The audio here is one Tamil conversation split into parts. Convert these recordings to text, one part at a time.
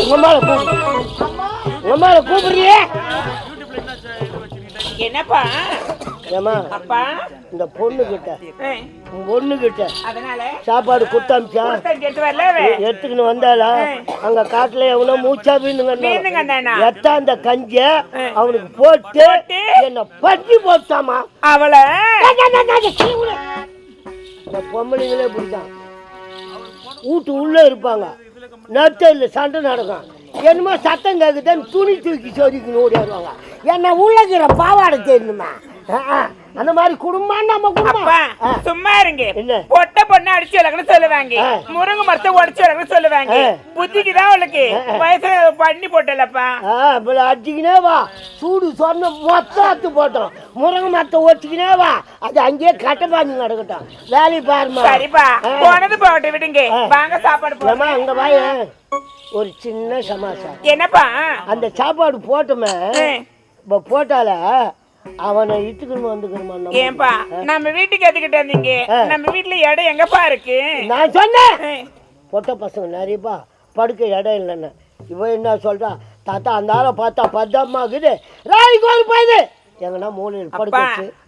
உங்க மேல கூப்பிடு உங்க மேல கூப்பிடுறியே? என்னப்பா? ஏமா அப்பா? இந்த பொண்ணு கிட்ட பொண்ணு கிட்ட சாப்பாடு கொடுத்தாமிச்சா. எடுத்துக்கின்னு வந்தாளா? அங்க காட்டுல எவனோ மூச்சா வீணுங்க. எத்தா அந்த கஞ்ச. அவனுக்கு போட்டு? என்ன பட்டி போட்டாமா அவளை. இந்த பொம்பளைங்களே இப்படிதான் வீட்டு உள்ள இருப்பாங்க. நெத்தையில் சண்டை நடக்கும். என்னமோ சத்தம் கேக்குதுன்னு துணி தூக்கி சொரிக்கணும் ஓடிடுவாங்க என்ன உள்ளக்கிற பாவாடை தெரியணுமா. அந்த மாதிரி குடும்பம் நம்ம குடும்பம். சும்மா இருங்க? பொட்ட பொண்ணு அடிச்சு வளர்க்கணும் சொல்லுவாங்க. முருங்கை மரத்தை உடச்சு வளர்க்கணும் சொல்லுவாங்க. புத்திக்கு தான் அவளுக்கு. வயசு பண்ணி போட்டலப்பா. இப்படி அடிச்சுக்கினே வா. சூடு சொன்ன மொத்தம் அத்து போட்டோம். முருங்கை மரத்தை ஒட்டிக்கினே வா. அது அங்கேயே கட்டப்பாஞ்சு நடக்கட்டும். வேலையை பாருமா சரிப்பா. போனது போகட்டும் விடுங்க. வாங்க சாப்பாடு. ஏம்மா அங்க வாய. ஒரு சின்ன சமாசாரம் என்னப்பா? அந்த சாப்பாடு போட்டோமே. இப்போ போட்டால அவனை இட்டுக்கணும் வந்துக்கணுமா? ஏன்பா நம்ம வீட்டுக்கு எதுக்கிட்ட வந்தீங்க. நம்ம வீட்டுல இடம் எங்கப்பா இருக்கு? நான் சொன்னேன். பொட்ட பசங்க நிறையப்பா படுக்க இடம் இல்லைன்னு. இவன் என்ன சொல்றா? தாத்தா அந்த ஆளை பார்த்தா பத்தம்மா இருக்குது. ராய் கோல் போயுது எங்கன்னா மூலையில் படுக்க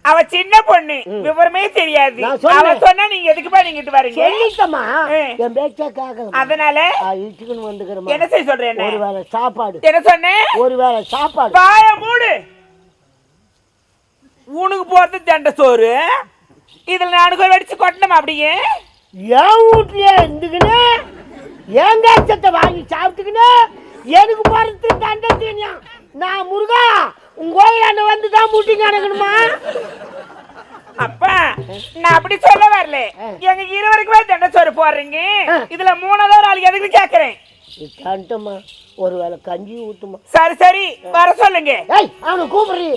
அவ சின்ன பொண்ணு. விவரமே தெரியாது. அவ சொன்னா நீங்க எதுக்குப்பா நீங்க வரீங்க? சொல்லிட்டம்மா. ஆ. என் பேச்சா கேட்கணும் அதனால? இட்டுக்கணும் வந்துக்கிறமா என்ன செய்ய சொல்றேன் ஒரு வேளை சாப்பாடு. என்ன சொன்னேன் ஒரு வேளை சாப்பாடு. வாய மூடு. உனக்கு போறது தண்டை சோறு. இதுல நானுக்கு அடிச்சு கொட்டணும் அப்படியே? என் வீட்லயே இருந்துக்கின்னு என் கஷ்டத்தை வாங்கி சாப்பிட்டுக்கின்னு எனக்கு போறது தண்டை தீனியா? நான் முருகா உங்க கோயிலாண்ட வந்து தான் முட்டிங்க அடக்கணுமா அப்பா நான் அப்படி சொல்ல வரல. எங்க இருவருக்குமே தண்டை சோறு போடுறீங்க? இதுல மூணாவது ஒரு ஆளுக்கு எதுக்கு கேக்குறேன். தண்டமா ஒரு வேளை கஞ்சி ஊத்துமா? சரி சரி வர சொல்லுங்க. அவனை கூப்பிடுறீ.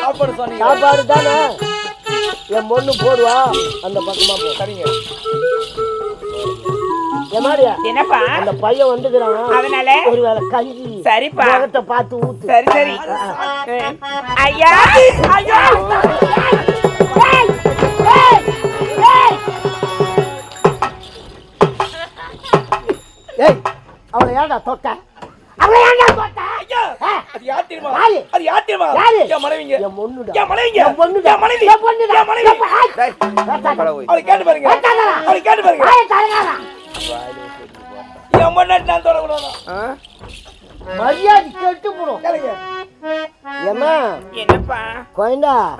சாப்பாடு சொன்னீங்க சாப்பாடு தானே? என் பொண்ணு போடுவா. அந்த பக்கமா போ. சரிங்க. என்னப்பா? அந்த பையன் வந்துக்கிறான். அதனால? ஒரு வேளை கஞ்சி சரிப்பா. முகத்தை பார்த்து ஊத்து. சரி சரி. ஐயா. ஐயா. ஏய் அவளை ஏன்டா தொட்ட? அவளை ஏன்டா தொட்ட? அது யார் தெரியுமா? யாரு? அது யார் தெரியுமா? யாரு? என் மனைவிங்க. என் பொண்ணுடா. என் மனைவிங்க. என் பொண்ணுடா. என் மனைவி. என் பொண்ணுடா. என் மனைவி. என் பொ- ஏய், டேய், ஏத்தாதடா. அவளை கேட்டு பாருங்க. ஏத்தாதடா. அவளை கேட்டு பாருங்க. வாயை தரங்காதடா. என் பொண்ணாட்டி நான் தொடக்கூடாது? மரியாதை கெட்டு கேளுங்க. என்னப்பா?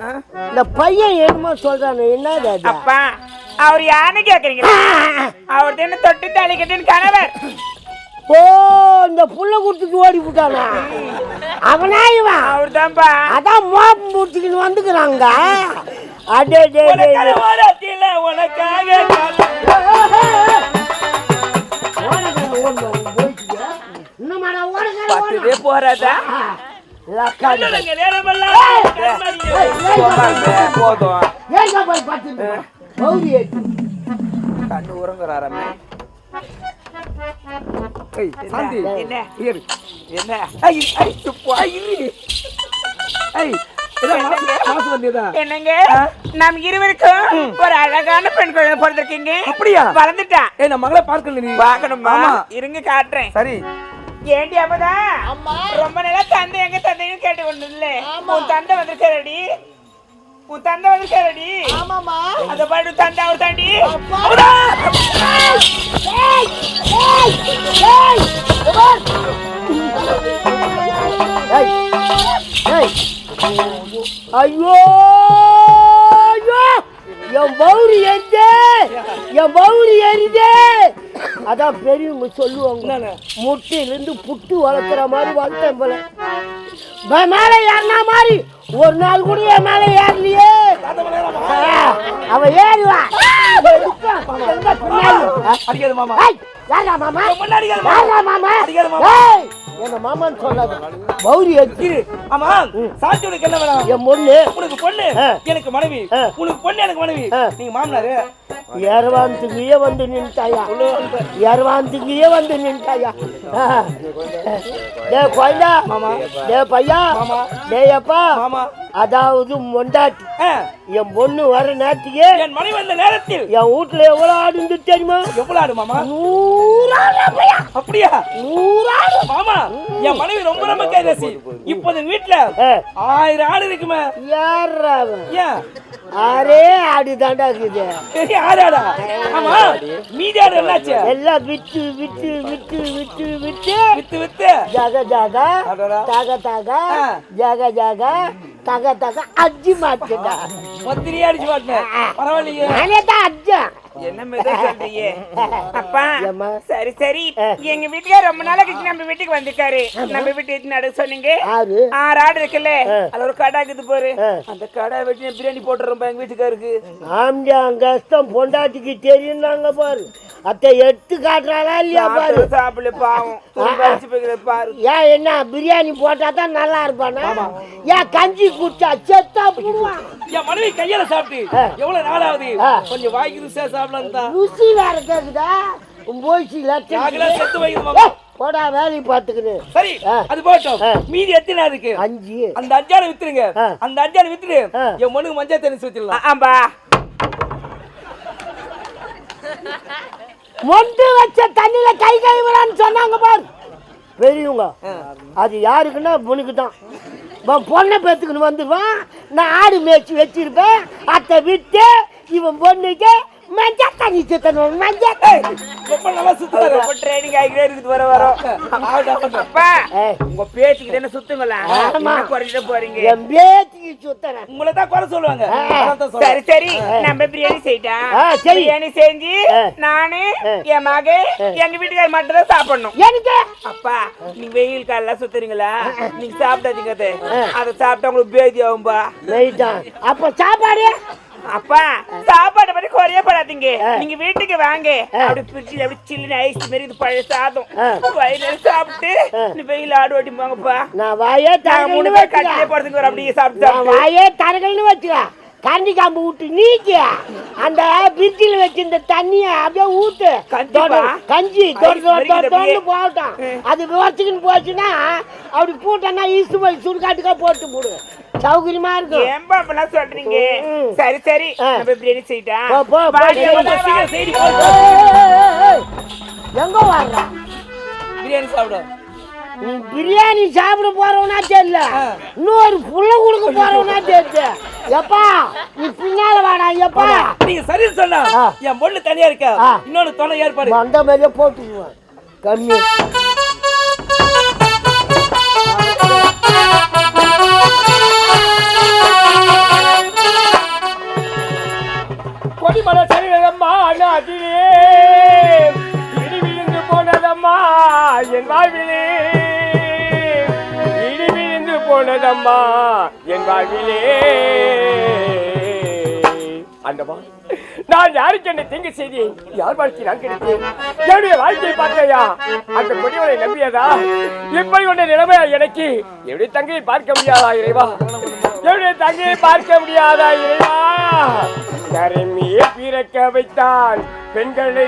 ஆ? இந்த பையன் என்னமோ சொல்றானு என்னது அப்பா அவர் யாருன்னு கேக்குறீங்களா அவர் தின்னு தொட்டு கட்டின கணவர் ஓ இந்த புள்ள குடுத்துட்டு ஓடி விட்டானா அவனா இவன் அவர் தான்ப்பா அதான் மோப்பம் முடிச்சுக்கின்னு வந்துக்கிறாங்க அடே டே. உனக்காக போறாதா போதும். கண்ணு உறங்குறாரமே என்ன? என்ன? என்னங்க? நம் இருவருக்கும் ஒரு அழகான பெண் குழந்தை பிறந்திருக்கீங்க. அப்படியா? வளர்ந்துட்டா? ஏய் நான் மகளை பார்க்கல நீ. பார்க்கணுமா. இருங்க காட்டுறேன். சரி. ஏண்டி அப்பதா? ரொம்ப நாளா தந்தை எங்க தந்தையும் கேட்டு கொண்டு இல்ல உன் தந்தை வந்திருக்காரடி. உன் தந்தை வந்திருக்காரடி. ஆமாம்மா. அந்த பாடு தந்தை அவர் தாண்டி. ஐயோ ஐயோ என் பௌரி எரிதே என் பௌரி எரிதே அதான் பெரியவங்க சொல்லுவாங்க முட்டையிலிருந்து புட்டு வளர்க்குற மாதிரி வளர்த்தேன் போல. மேலே ஏறினா மாதிரி ஒரு நாள் கூட என் மேலே ஏறலையே ஆ, அவ ஏறுவா எதுக்கு? எங்க பின்னாடி? அடிக்காது மாமா ஏய், யாரா மாமா முன்னாடி. யாரா மாமா அடிக்காத மாமா. ஏய், என்ன மாமான்னு சொல்லாத பௌரி இரு ஆமா சாத்தி உனக்கு என்ன வேணும் என் பொண்ணு உனக்கு பொண்ணு. எனக்கு மனைவி. உனக்கு பொண்ணு எனக்கு மனைவி. நீங்க மாமனாரு உள்ள வந்து எரவாந்துக்கியே வந்து நின்ட்டாயா? ஆ. டே மாமா. டே பையா? மாமா. டே அப்பா? மாமா அதாவது மொண்டாட்டி. என் பொண்ணு வர நேரத்துக்கு என் மனைவி வந்த நேரத்தில். என் வீட்டுல எவ்வளவு ஆடு இருந்து தெரியுமா? எவ்வளவு ஆடு மாமா? நூறாடு அப்படியா? நூறாடு மாமா என் மனைவி ரொம்ப ரொம்ப கைரசி இப்போது வீட்டுல ஆயிரம் ஆடு இருக்குமே. அவன்? ஏன்? ஆறே ஆடு தாண்டா இருக்குது. பெரிய ஆடு ஆடா ஆமா. மீதி ஆடு என்னாச்சு? எல்லாம் விட்டு விட்டு விட்டு விட்டு விட்டு வித்து வித்து. ஜாக ஜாக. தாக தாக. ஜாக ஜாக. தக தக. அஜ்ஜி மாட்டுடா. மொத்திரியே அடிச்சு பாட்டேன் பரவாயில்லையே. நானே தான் அஜ்ஜா என்ன மெதுவா சொல்றீங்க? அப்பா? சரி சரி. எங்க வீட்டுக்கார ரொம்ப நாளா கழிச்சு நம்ம வீட்டுக்கு வந்திருக்காரு. நம்ம வீட்டு எத்தனை நடு சொன்னீங்க? ஆறு ஆடு இருக்குல்ல. அதுல ஒரு கடை இருக்குது பாரு. அந்த கடை வெட்டி பிரியாணி போட்டுறோம் எங்க வீட்டுக்காருக்கு. ஆம்டி அங்க கஷ்டம் பொண்டாட்டிக்கு தெரியும்னாங்க பாரு. அத்தை எடுத்து காட்டுறாளா இல்லையா பாரு? சாப்பிடல பாவம். பாரு. ஏன் என்ன பிரியாணி போட்டா தான் நல்லா இருப்பானா? ஏன் கஞ்சி குடிச்சா செத்தா போடுவான்? என் மனைவி கையால சாப்பிட்டு. எவ்வளவு நாளாவது. கொஞ்சம் வாய்க்கு சாப்பிடலாம் தான் ருசி வேற கேக்குதா போய்ச்சி நாங்களாம் செத்து மாமா. போடா வேலையை பார்த்துக்கின்னு சரி. அது போட்டோம். மீதி எத்தனை இருக்கு? அஞ்சு. அந்த அஞ்சாறு வித்துருங்க. அந்த அஞ்சாறு வித்துட்டு ஆ. என் மனுக்கு மஞ்சள் தண்ணி ஊத்திடலாம் ஆம்பா. மொண்டு வச்ச தண்ணியில கை கழுவுறான்னு சொன்னாங்க பாரு. பெரியவங்க. அது யாருக்குன்னா பொண்ணுக்கு தான் இவன் பொண்ணை பெற்றுக்கணும் வந்துடுவான். நான் ஆடு மேய்ச்சி வச்சிருப்பேன். அத்தை விட்டு இவன் பொண்ணுக்கு மஞ்சள் தண்ணி சுத்தணும் தண்ணி. ரொம்ப நல்லா சுத்துறாரு ரொம்ப ட்ரைனிங் ஆகிட்டே இருக்குது வர வரோம் அப்பா உங்க பேச்சுக்கு தானே சுத்துங்களா போறீங்க என் பேத்திக்கு சுத்தறேன் உங்களை தான் குறை சொல்லுவாங்க. சரி சரி நம்ம பிரியாணி செய்யிட்டா. பிரியாணி செஞ்சு. நானு. என் மக எங்க வீட்டுக்கார மட்டும் தான் சாப்பிடணும் எனக்கு அப்பா நீங்க வெயில் காலைல சுத்துறீங்களா நீங்க சாப்பிடாதீங்க அதை அதை சாப்பிட்டா உங்களுக்கு பேதி ஆகும்பா அப்ப சாப்பாடு அப்பா சாப்பாடு பத்தி குறைய படாதீங்க ஆ. நீங்க வீட்டுக்கு வாங்க. அப்படி பிரிட்ஜில் அப்படி சில்லுன்னு ஐஸ் மாதிரி இது பழைய சாதம். வயிறு சாப்பிட்டு. நீ வெயில் ஆடு ஓட்டி போங்கப்பா நான் வாயே மூணு பேர் கட்டிலே போறதுக்கு வர அப்படியே சாப்பிட்டு வாயே தரகல்னு வச்சுக்க கரண்டி காம்பு விட்டு நீக்கி. அந்த பிரிட்ஜில் வச்சிருந்த தண்ணிய அப்படியே ஊத்து. கஞ்சி போகட்டும். அது விவரத்துக்குன்னு போச்சுன்னா அப்படி பூட்டனா ஈஸ்ட் போய் சுடுகாட்டுக்கா போட்டு போடு. சௌகரியமா இருக்கும். ஏன்பா சொல்றீங்க. சரி சரி. நம்ம பிரியாணி செய்யிட்டா. எங்க வர்ற பிரியாணி சாப்பிடும் பிரியாணி சாப்பிட போறவனா தெரியல. இன்னொரு புள்ள கொடுக்க போறவனா தெரியுது எப்பா நீ பின்னால வாடா எப்பா? நீங்க சரி சொன்னா. என் பொண்ணு தனியா இருக்கா? ஆ. இன்னொன்னு துணை ஏற்பாடு. அந்த மாதிரியே போட்டுக்குவேன். கம்மி தீங்கு செய்தி யார் வாழ்க்கை நான் கிடைத்தேன் என்னுடைய வாழ்க்கையை பார்த்தையா அந்த கொடிவனை நம்பியதா? இப்படி கொண்ட நிலைமையா எனக்கு எப்படி தங்கையை பார்க்க முடியாதா இறைவா? என்னுடைய தங்கையை பார்க்க முடியாதா இறைவா? கருமியை பிறக்க வைத்தான் பெண்களை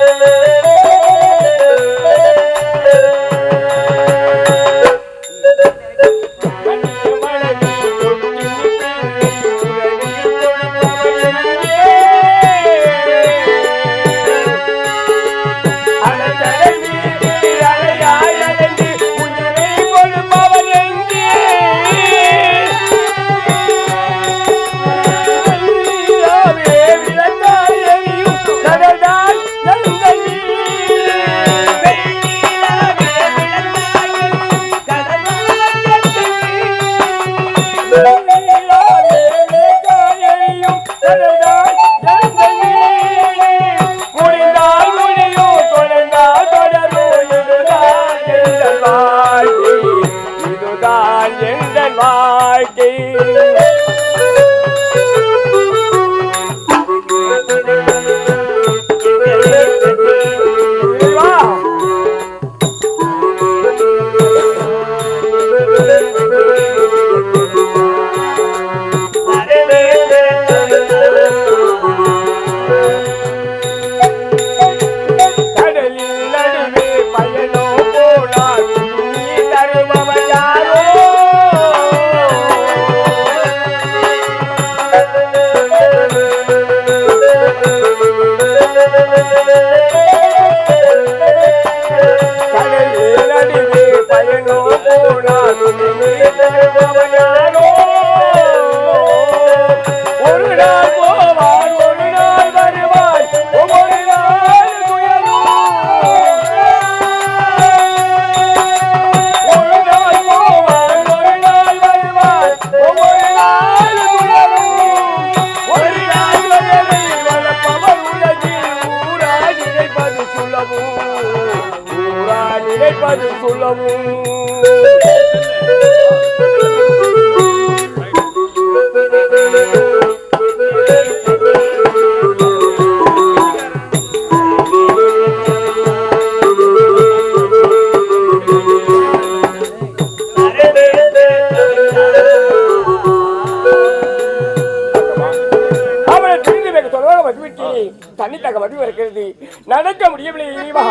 நினைப்பது சொல்லவும். தண்ணி தக்க வடிவு இருக்கிறது. நடக்க முடியவில்லை இறைவா